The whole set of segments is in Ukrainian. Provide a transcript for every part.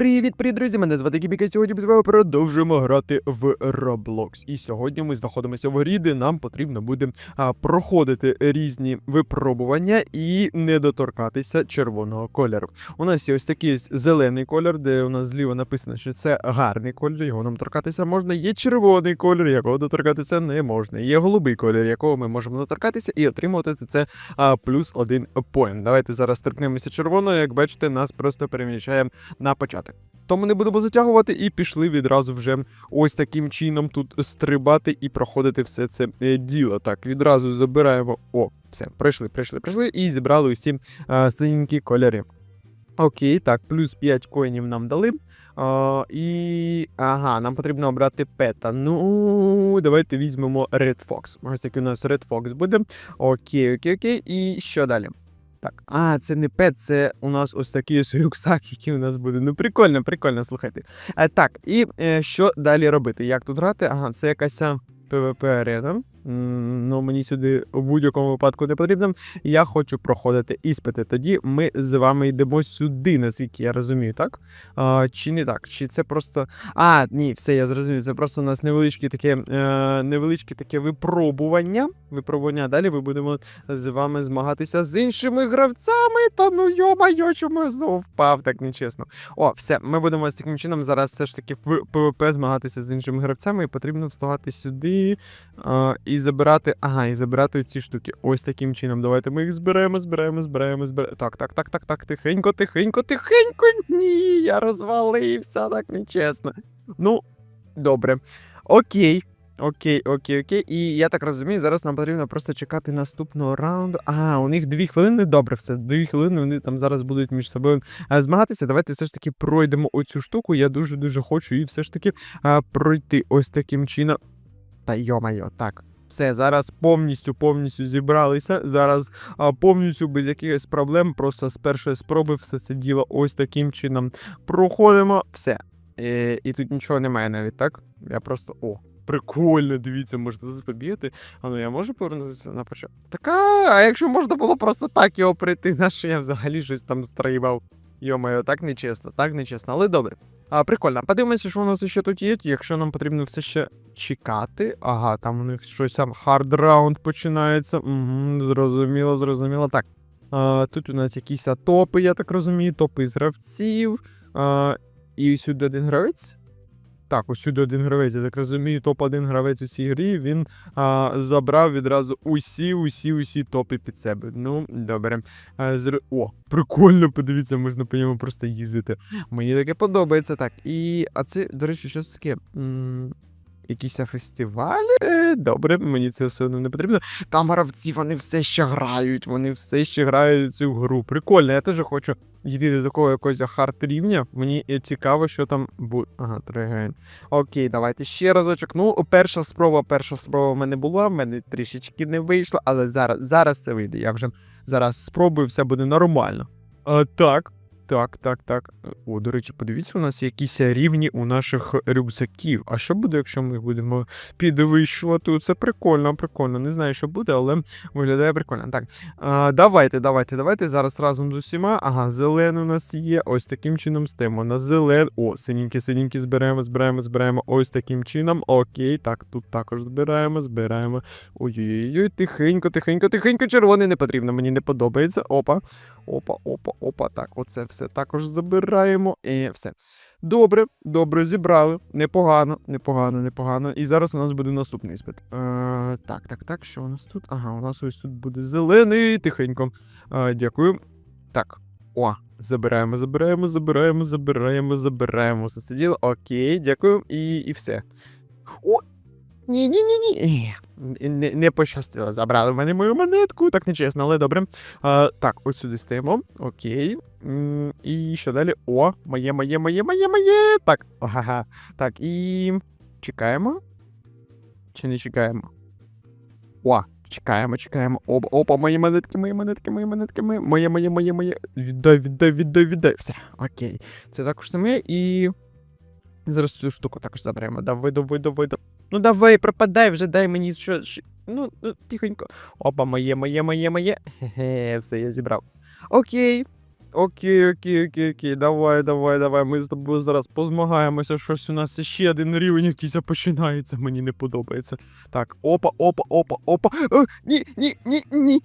Привіт, привіт, друзі! Мене звати Кібіка. Сьогодні ми з вами продовжуємо грати в Roblox. І сьогодні ми знаходимося в грі, де нам потрібно буде а, проходити різні випробування і не доторкатися червоного кольору. У нас є ось такий ось зелений колір, де у нас зліва написано, що це гарний колір, його нам торкатися можна. Є червоний колір, якого доторкатися не можна. Є голубий колір, якого ми можемо доторкатися і отримувати за це а, плюс один поінт. Давайте зараз торкнемося червоного. Як бачите, нас просто переміщає на початок. Тому не будемо затягувати і пішли відразу вже ось таким чином тут стрибати і проходити все це е, діло. Так, відразу забираємо. О, все, прийшли, прийшли, прийшли і зібрали усі а, синенькі кольори. Окей, так, плюс 5 коїнів нам дали. А, і. Ага, нам потрібно обрати пета. Ну, давайте візьмемо Red Fox. Ось такий у нас Red Fox буде. Окей, окей, окей. І що далі? Так, а, це не пет, це у нас ось такий ось рюкзак, який у нас буде. Ну, прикольно, прикольно, слухайте. А, так, і е, що далі робити? Як тут грати? Ага, це якась PvP арена. Ну, мені сюди у будь-якому випадку не потрібно. Я хочу проходити іспити. Тоді ми з вами йдемо сюди, наскільки я розумію, так? А, чи не так? Чи це просто. А, ні, все, я зрозумів. Це просто у нас невеличке таке, е, невеличке таке випробування. Випробування. Далі ми будемо з вами змагатися з іншими гравцями. Та ну йо-майо, чому я знову впав, так нечесно. О, все, ми будемо з таким чином зараз все ж таки в ПВП змагатися з іншими гравцями, і потрібно вставати сюди а, і забирати. Ага, і забирати ці штуки. Ось таким чином. Давайте ми їх зберемо, зберемо, зберемо, зберемо. Так, так, так, так, так, тихенько, тихенько, тихенько. Ні, я розвалився, так нечесно. Ну, добре. Окей. Окей, окей, окей. І я так розумію, зараз нам потрібно просто чекати наступного раунду. А, у них дві хвилини. Добре, все. Дві хвилини вони там зараз будуть між собою а, змагатися. Давайте все ж таки пройдемо оцю штуку. Я дуже дуже хочу її все ж таки а, пройти ось таким чином. Та йо-майо, так. Все, зараз повністю повністю зібралися. Зараз а, повністю без якихось проблем. Просто з першої спроби все це діло ось таким чином проходимо. Все. Е, і тут нічого немає навіть, так? Я просто. О, прикольно, дивіться, можна запобігати. А ну я можу повернутися на початок? Така, а якщо можна було просто так його прийти, на що я взагалі щось там стрибав. Йо-моє, так нечесно, так нечесно, але добре. А, прикольно. Подивимося, що у нас ще тут є. Якщо нам потрібно все ще чекати. Ага, там у них щось там хард раунд починається. Угу, зрозуміло, зрозуміло. Так. А, тут у нас якісь топи, я так розумію, топи з гравців. А, і сюди один гравець. Так, ось сюди один гравець, я так розумію, топ-1 гравець у цій грі. Він а, забрав відразу усі, усі, усі топи під себе. Ну, добре. А, зр... О, прикольно, подивіться, можна по ньому просто їздити. Мені таке подобається. Так. І. А це, до речі, що це таке? Якісь фестивалі? Е, Добре, мені це все одно не потрібно. Там гравці, вони все ще грають, вони все ще грають цю гру. Прикольно, я теж хочу йти до такого якогось хард рівня. Мені е, цікаво, що там буде. Ага, треген. Окей, давайте ще разочок. Ну, перша спроба, перша спроба в мене була, в мене трішечки не вийшло, але зараз, зараз це вийде. Я вже зараз спробую, все буде нормально. А, так. Так, так, так. О, до речі, подивіться, у нас якісь рівні у наших рюкзаків. А що буде, якщо ми будемо підвищувати? Це прикольно, прикольно. Не знаю, що буде, але виглядає прикольно. Так, а, давайте, давайте, давайте. Зараз разом з усіма. Ага, зелений у нас є. Ось таким чином стемо на зелен. О, синенькі, синенькі збираємо, збираємо, збираємо. Ось таким чином. Окей, так, тут також збираємо, збираємо. Ой-ой-ой, тихенько, тихенько, тихенько. Червоний не потрібно, мені не подобається. Опа. Опа, опа, опа. Так, оце все також забираємо. І все. Добре, добре, зібрали. Непогано, непогано, непогано. І зараз у нас буде наступний іспит. Е, так, так, так, що у нас тут? Ага, у нас ось тут буде зелений, тихенько. Е, дякую. Так. О, забираємо, забираємо, забираємо, забираємо, забираємо. Все це діло. Окей, дякую. І, і все. О! Ні, ні, ні, ні. Не, не пощастило. Забрали в мене мою монетку, так нечесно, але добре. А, так, от сюди стоїмо. Окей. І що далі? О, моє, моє, моє, моє, моє. Так, ага. Так, і. Чекаємо. Чи не чекаємо? О, чекаємо, чекаємо. Опа, опа, мої монетки, мої монетки, мої монетки. Моє, моє, моє, моє. Віддай, віддай, віддай, віддай. Все, окей. Це також саме і. Зараз цю штуку також заберемо. Давай, давай, давай, давай. Ну давай, пропадай вже, дай мені що. Ну, ну, тихонько. Опа, моє, моє, моє, моє. Хе-хе, все, я зібрав. Окей. Окей, окей, окей, окей, давай, давай, давай. Ми з тобою зараз позмагаємося. Щось у нас ще один рівень якийсь починається. Мені не подобається. Так, опа, опа, опа, опа. О, ні, ні, ні, ні.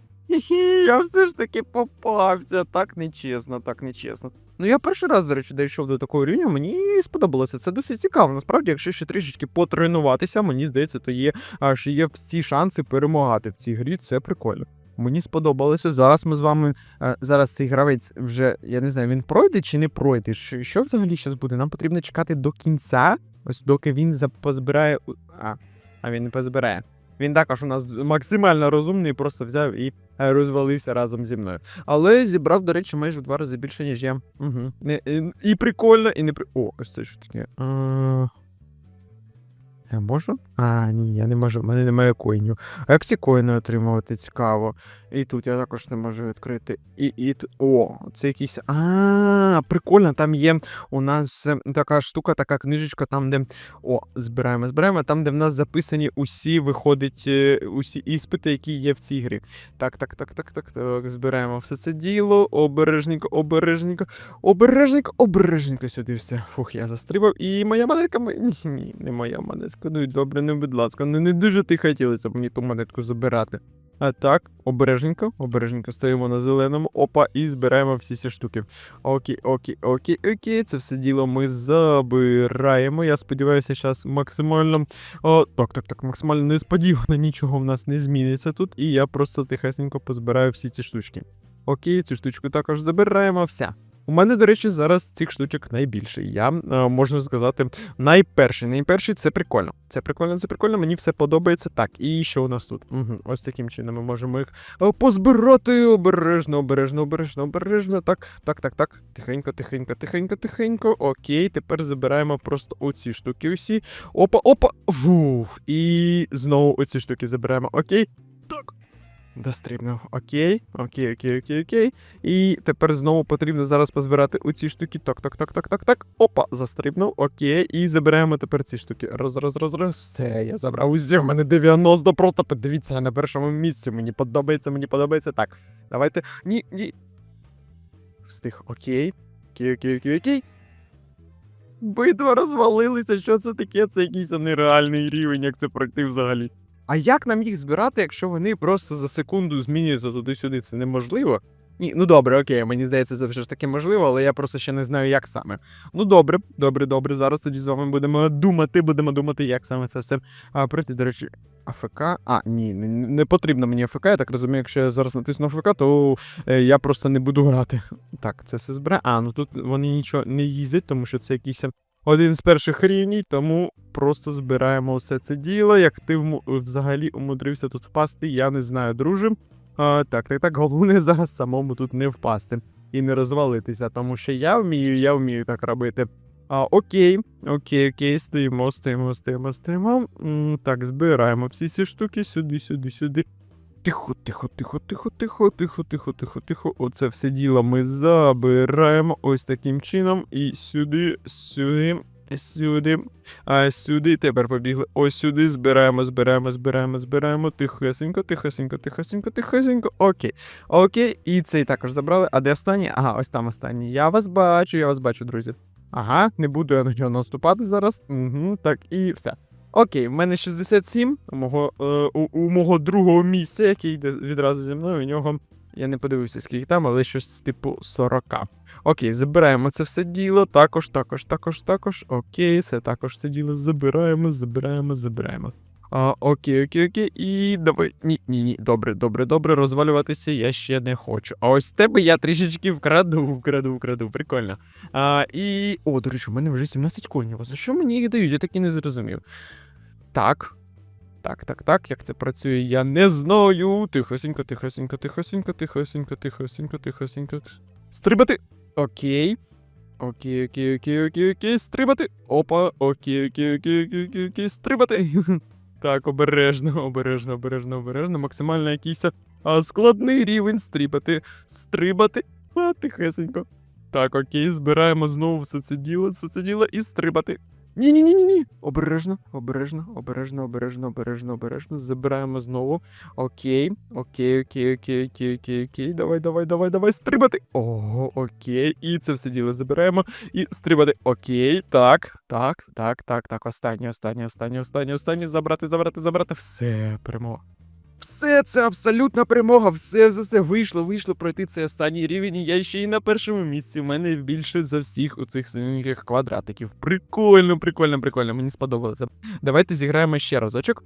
Я все ж таки попався. Так нечесно, так нечесно. Ну я перший раз, до речі, дійшов до такого рівня, мені сподобалося. Це досить цікаво. Насправді, якщо ще трішечки потренуватися, мені здається, то є аж є всі шанси перемагати в цій грі. Це прикольно. Мені сподобалося. Зараз ми з вами. зараз цей гравець вже, я не знаю, він пройде чи не пройде. Що, що взагалі зараз буде? Нам потрібно чекати до кінця, ось доки він позбирає. А, а він не позбирає. Він також у нас максимально розумний, просто взяв і розвалився разом зі мною. Але зібрав, до речі, майже в два рази більше, ніж я. Угу. І, і прикольно, і не при. О, ось це що таке. А... Я можу? А, ні, я не можу, в мене немає коїнів. А як ці коїни отримувати цікаво. І тут я також не можу відкрити. І, і. О, це якийсь. А, прикольно, там є у нас е, така штука, така книжечка, там, де. О, збираємо, збираємо, там, де в нас записані усі, виходить, е, усі іспити, які є в цій грі. Так, так, так, так, так, так. Збираємо все це діло. Обережненько, обережненько, обережненько, обережненько сюди все. Фух, я застрибав. І моя монетка. Ні, ні, не моя монетка. Ну і добре, не будь ласка. Ну не дуже ти хотілося б мені ту монетку забирати. А так, обережненько, обережненько стоїмо на зеленому, опа, і збираємо всі ці штуки. Окей, окей, окей, окей. Це все діло ми забираємо. Я сподіваюся, зараз максимально. О, так, так, так, максимально несподівано нічого в нас не зміниться тут. І я просто тихесенько позбираю всі ці штучки. Окей, цю штучку також забираємо. Вся. У мене, до речі, зараз цих штучок найбільше. Я е, можна сказати, найперший. Найперший це прикольно. Це прикольно, це прикольно. Мені все подобається. Так, і що у нас тут? Угу, ось таким чином ми можемо їх е, позбирати обережно, обережно, обережно, обережно. Так, так, так, так. Тихенько, тихенько, тихенько, тихенько. Окей, тепер забираємо просто оці штуки усі. Опа, опа. Фух. І знову оці штуки забираємо. Окей. Так. Дострібнув. Окей, окей, окей, окей, окей. І тепер знову потрібно зараз позбирати оці штуки. Так, так, так, так, так, так. Опа, застрибнув. Окей. І забираємо тепер ці штуки. Роз, роз, роз, роз. Все, я забрав усі. У мене 90. Просто подивіться я на першому місці. Мені подобається, мені подобається. Так. Давайте. Ні, ні. Встиг. Окей. Окей, окей, окей, окей. Битва розвалилися. Що це таке? Це якийсь нереальний рівень, як це пройти взагалі. А як нам їх збирати, якщо вони просто за секунду змінюються туди-сюди? Це неможливо. Ні, ну добре, окей, мені здається, це все ж таки можливо, але я просто ще не знаю, як саме. Ну добре, добре, добре. Зараз тоді з вами будемо думати, будемо думати, як саме це все а, пройти. До речі, АФК. А, ні, не, не потрібно мені АФК. Я так розумію, якщо я зараз натисну АФК, то е, я просто не буду грати. Так, це все збирає. А, ну тут вони нічого не їздять, тому що це якийсь один з перших рівнів, тому просто збираємо все це діло. Як ти взагалі умудрився тут впасти, я не знаю, друже. А, так, так, так, головне зараз самому тут не впасти і не розвалитися, тому що я вмію, я вмію так робити. А, окей, окей, окей, стоїмо, стоїмо, стоїмо, стоїмо. М, так, збираємо всі ці штуки сюди, сюди, сюди. Тихо, тихо, тихо, тихо, тихо, тихо, тихо, тихо, тихо. Оце все діло ми забираємо ось таким чином. І сюди, сюди, сюди. А сюди тепер побігли. Ось сюди збираємо, збираємо, збираємо, збираємо. Тихесенько, тихесенько, тихесенько, тихесенько. Окей. Окей, і цей також забрали. А де останній? Ага, ось там останній. Я вас бачу, я вас бачу, друзі. Ага, не буду я на нього наступати зараз. Угу, так, і все. Окей, в мене 67 у мого, е, у, у мого другого місця, який йде відразу зі мною. У нього я не подивився, скільки там, але щось типу 40. Окей, забираємо це все діло. Також, також, також, також. Окей, це також це діло забираємо, забираємо, забираємо. А, окей, окей, окей. І давай. Ні, ні, ні. Добре, добре, добре. Розвалюватися я ще не хочу. А ось тебе я трішечки вкраду, вкраду, вкраду. Прикольно. А, і. О, до речі, у мене вже 17 конів. За що мені їх дають? Я так і не зрозумів. Так. Так, так, так, як це працює, я не знаю. Тихосенько, тихосенько, тихосенько, тихосенько, тихосенько, тихосенько. Стрибати. Окей. Окей, окей, окей, окей, окей, стрибати. Опа, окей, окей, окей, окей, окей, окей, стрибати. Так, обережно, обережно, обережно, обережно. Максимально якийсь а, складний рівень стрибати. Стрибати. А, тихесенько. Так, окей, збираємо знову все це діло, все це діло і стрибати. Ні, ні, ні, ні, ні. Обережно, обережно, обережно, обережно, обережно, обережно. Забираємо знову. Окей, окей, окей, окей, окей, окей, окей. Давай, давай, давай, давай, стрибати. Ого, окей. І це все діло забираємо. І стрибати. Окей, так, так, так, так, так. Останнє, останнє, останнє, останнє, останнє. Забрати, забрати, забрати. Все, перемога. Все, це абсолютна перемога. Все, за все вийшло, вийшло пройти цей останній рівень. І я ще й на першому місці. У мене більше за всіх у цих синеньких квадратиків. Прикольно, прикольно, прикольно. Мені сподобалося. Давайте зіграємо ще разочок.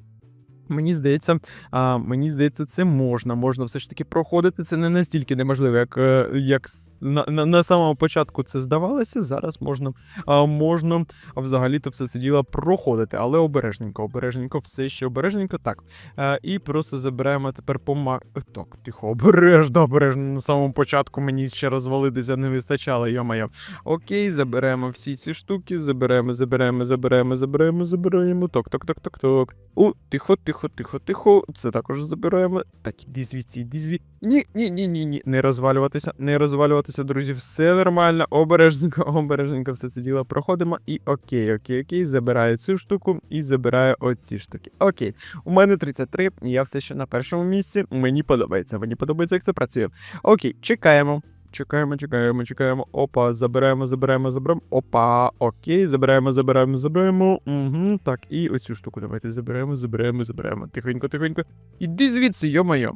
Мені здається, а, мені здається, це можна. Можна все ж таки проходити. Це не настільки неможливо, як, е, як на, на, на самому початку це здавалося. Зараз можна, а, можна взагалі-то все це діло проходити, але обережненько, обережненько, все ще обережненько. Так. Е, і просто забираємо тепер по ма... Так, тихо, обережно, обережно. На самому початку мені ще розвалитися не вистачало, йо-моє. Окей, заберемо всі ці штуки, заберемо, заберемо, заберемо, заберемо, заберемо. Ток, ток, ток, ток, ток. У, тихо, тихо, тихо, тихо. Це також забираємо. Так, іди звідси, іди звідси. Ні, ні, ні, ні, ні. Не розвалюватися, не розвалюватися, друзі. Все нормально, обережненько, обережненько все це діло проходимо. І окей, окей, окей. Забираю цю штуку і забираю оці штуки. Окей. У мене 33, і я все ще на першому місці. Мені подобається. Мені подобається, як це працює. Окей, чекаємо. Чекаємо, чекаємо, чекаємо. Опа, забираємо, забираємо, забираємо. Опа, окей, забираємо, забираємо, забираємо. Угу, так, і оцю штуку давайте забираємо, заберемо, заберемо. Тихенько, тихенько. Іди звідси, йо-моє.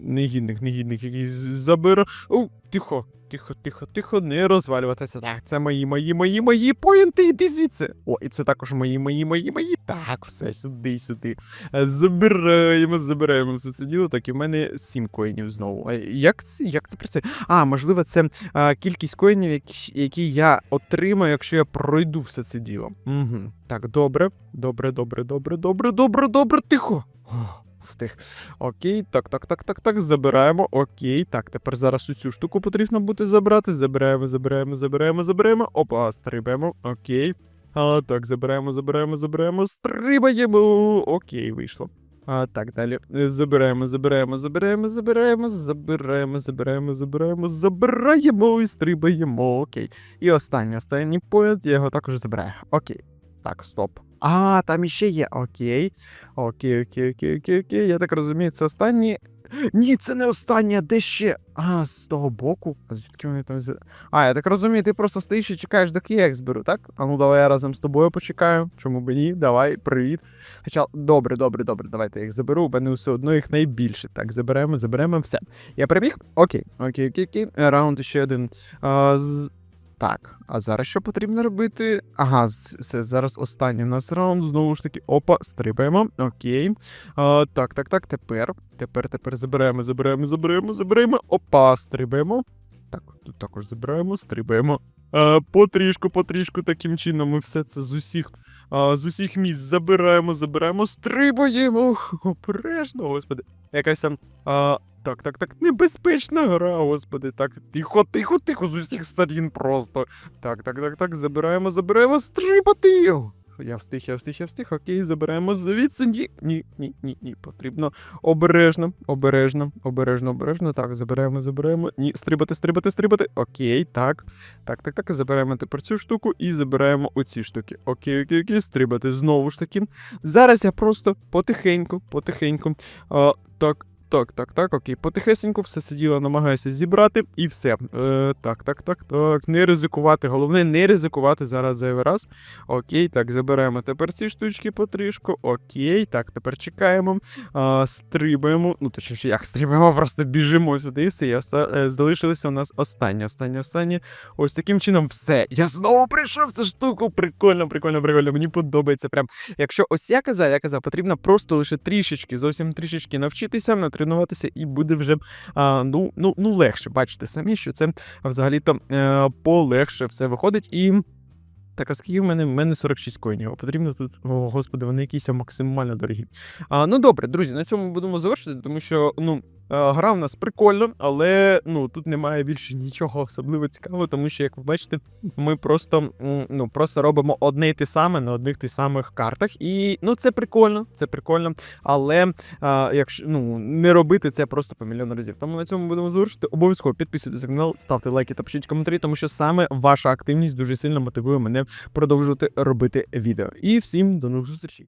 Негідник, негідник якийсь забира. О, тихо, тихо, тихо, тихо, не розвалюватися. Так, це мої, мої, мої, мої поінти, іди звідси. О, і це також мої, мої, мої, мої. Так, все, сюди, сюди. Е, Забираємо, забираємо все це діло. Так, і в мене 7 коїнів знову. Як це, як це працює? А, можливо, це а, кількість коїнів, які, які я отримаю, якщо я пройду все це діло. Угу. Так, добре, добре, добре, добре, добре, добре, добре, тихо. Ох, Встиг. Окей, так, так, так, так, так. Забираємо. Окей. Так, тепер зараз цю штуку потрібно буде забрати. Забираємо, забираємо, забираємо, забираємо. Опа, стрибаємо. Окей. А, так, забираємо, забираємо, забираємо, стрибаємо. Окей, вийшло. А, так, далі. Забираємо, забираємо, забираємо, забираємо, забираємо, забираємо, забираємо, забираємо і стрибаємо. Окей. І останній, останній поєд, я його також забираю. Окей. Так, стоп. А, там іще є. Окей. Окей, окей, окей, окей, окей. Я так розумію, це останній. Ні, це не останнє, де ще? А, з того боку. А звідки вони там взяли? А, я так розумію, ти просто стоїш і чекаєш, доки я їх зберу, так? А ну давай я разом з тобою почекаю. Чому б ні? Давай, привіт. Хоча, добре, добре, добре, давайте я їх заберу. У мене все одно їх найбільше. Так, заберемо, заберемо, все. Я переміг? Окей, окей, окей, окей. Раунд ще один. А, з... Так, а зараз що потрібно робити? Ага, вс- все, зараз останній у нас раунд. Знову ж таки, опа, стрибаємо. Окей. А, так, так, так, тепер. Тепер, тепер забираємо, забираємо, забираємо, забираємо. Опа, стрибаємо. Так, тут також забираємо, стрибаємо. А, потрішку, потрішку таким чином ми все це з усіх, а, з усіх місць забираємо, забираємо, стрибаємо. Обережно, господи. Якась там. Так, так, так, небезпечна гра, господи. Так, тихо, тихо, тихо, з усіх сторін просто. Так, так, так, так, забираємо, забираємо, стрибати. Я встиг, я встиг, я встиг. Окей, забираємо звідси. Ні, ні, ні, ні, ні. Потрібно обережно, обережно, обережно, обережно. Так, забираємо, забираємо. Ні, стрибати, стрибати, стрибати. Окей, так. Так, так, так. Забираємо тепер цю штуку і забираємо оці штуки. Окей, окей, окей, стрибати. Знову ж таки. Зараз я просто потихеньку, потихеньку. А, так. Так, так, так, окей, потихесеньку все це намагаюся зібрати і все. Е, так, так, так, так. Не ризикувати. Головне, не ризикувати зараз зайвий раз. Окей, так, забираємо тепер ці штучки потрішку. Окей, так, тепер чекаємо. А, стрибаємо. Ну, точніше, як стрибаємо, просто біжимо сюди і все. Я, оста- е, залишилося у нас останнє, останнє, останнє. Ось таким чином все. Я знову прийшов цю штуку. Прикольно, прикольно, прикольно. Мені подобається. Прям. Якщо ось я казав, я казав, потрібно просто лише трішечки, зовсім трішечки навчитися, натренуватися, і буде вже а, ну, ну, ну легше. Бачите самі, що це взагалі-то е, полегше все виходить. І так, а скільки в мене? В мене 46 коїнів. Потрібно тут. О, господи, вони якісь максимально дорогі. А, ну добре, друзі, на цьому будемо завершити, тому що, ну. Е, Гра в нас прикольно, але ну тут немає більше нічого особливо цікавого, тому що, як ви бачите, ми просто ну просто робимо одне й те саме на одних тих самих картах. І ну це прикольно, це прикольно. Але а, якщо ну не робити це просто по мільйон разів. Тому на цьому будемо завершити. Обов'язково підписуйтесь на канал, ставте лайки та пишіть коментарі, тому що саме ваша активність дуже сильно мотивує мене продовжувати робити відео. І всім до нових зустрічей.